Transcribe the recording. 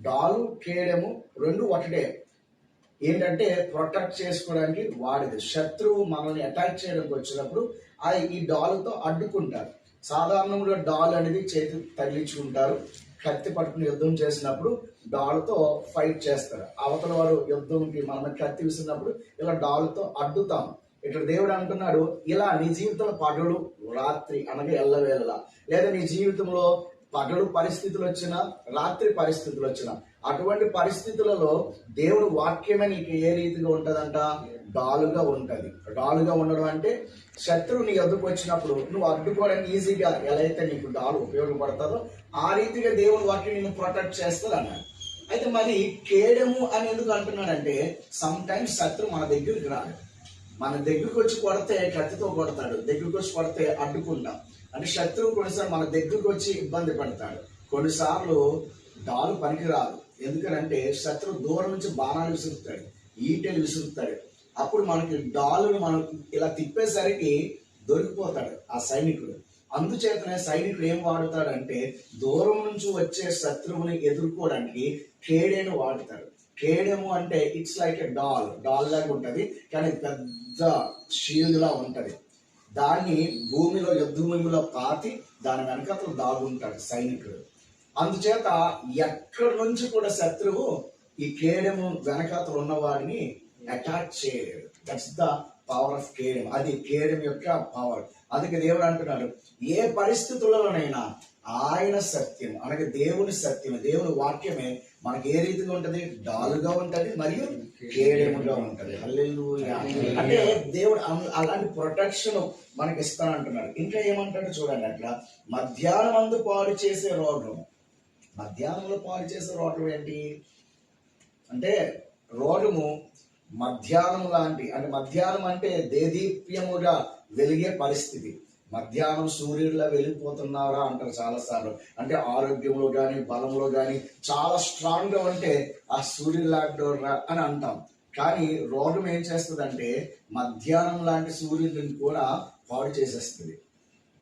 డాలు కేడము రెండు ఒకటే. ఏంటంటే ప్రొటెక్ట్ చేసుకోవడానికి వాడిది. శత్రువు మనల్ని అటాక్ చేయడానికి వచ్చినప్పుడు అది ఈ డాలుతో అడ్డుకుంటారు. సాధారణంగా డాల్ అనేది చేతి తగిలించుకుంటారు. కత్తి పట్టుకుని యుద్ధం చేసినప్పుడు డాల్తో ఫైట్ చేస్తారు. అవతల వారు యుద్ధంకి మనం కత్తి విసిరినప్పుడు ఇలా డాల్తో అడ్డుతాం. ఇక్కడ దేవుడు అంటున్నాడు ఇలా నీ జీవితంలో పగలు రాత్రి అనగా ఎల్లవేళలా. లేదా నీ జీవితంలో పగలు పరిస్థితులు వచ్చినా రాత్రి పరిస్థితులు వచ్చినా అటువంటి పరిస్థితులలో దేవుడు వాక్యమే నీకు ఏ రీతిగా ఉంటదంట? డాలుగా ఉంటది. డాలుగా ఉండడం అంటే శత్రువు నీ ఎదుకు వచ్చినప్పుడు నువ్వు అడ్డుకోవడానికి ఈజీగా ఎలా అయితే నీకు డాలు ఉపయోగపడుతుందో ఆ రీతిగా దేవుడు వాక్యం నిన్ను ప్రొటెక్ట్ చేస్తుంది అన్నాడు అయితే మరి కేడము అని ఎందుకు అంటున్నాడంటే సమ్ టైమ్స్ శత్రువు మన దగ్గరికి రాడు. మన దగ్గరకు వచ్చి కొడితే కత్తితో కొడతాడు దగ్గరికి వచ్చి కొడితే అడ్డుకుంటాం. అంటే శత్రువు కొన్నిసార్లు మన దగ్గరకు వచ్చి ఇబ్బంది పడతాడు. కొన్నిసార్లు డాలు పనికిరాదు. ఎందుకంటే శత్రువు దూరం నుంచి బాణాలు విసురుతాడు ఈటలు విసురుతాడు. అప్పుడు మనకి డాలును మనం ఇలా తిప్పేసరికి దొరికిపోతాడు ఆ సైనికుడు. అందుచేతనే సైనికుడు ఏం వాడుతాడంటే దూరం నుంచి వచ్చే శత్రువుని ఎదుర్కోవడానికి కేడేను వాడతాడు. కేడెము అంటే it's like a doll doll లాగా ఉంటుంది కానీ పెద్ద షీల్డ్ లా ఉంటుంది. దాన్ని భూమిలో యుద్ధభూమిలో పాతి దాని వెనకతలు దాగుంటాడు సైనికుడు. అందుచేత ఎక్కడి నుంచి కూడా శత్రువు ఈ కేడెము వెనకాతలు ఉన్నవాడిని అటాక్ చేయలేడు దట్స్ ద పవర్ ఆఫ్ కేడెం అది కేడెం యొక్క పవర్ అందుకే దేవుడు అంటున్నాడు ఏ పరిస్థితుల్లోనైనా ఆయన సత్యం అనగా దేవుని సత్యం దేవుని వాక్యమే మనకి ఏ రీతిగా ఉంటది? డాలుగా ఉంటది మరియు కేడెముగా ఉంటది. అంటే దేవుడు అలాంటి ప్రొటెక్షన్ మనకి ఇస్తానంటున్నాడు. ఇంకా ఏమంటాడు చూడండి అట్లా. మధ్యాహ్నం అందు పాడు చేసే రోగం. మధ్యాహ్నంలో పాడు చేసే రోగం ఏంటి? అంటే రోగము మధ్యాహ్నం లాంటి అంటే మధ్యాహ్నం అంటే దేదీప్యముగా వెలిగే పరిస్థితి. మధ్యాహ్నం సూర్యుడిలా వెళ్ళిపోతున్నారా అంటారు చాలాసార్లు. అంటే ఆరోగ్యంలో కానీ బలంలో కానీ చాలా స్ట్రాంగ్గా ఉంటే ఆ సూర్యులాంటి అని అంటాం. కానీ రోగం ఏం చేస్తుందంటే మధ్యాహ్నం లాంటి సూర్యుడిని కూడా పాడు చేసేస్తుంది.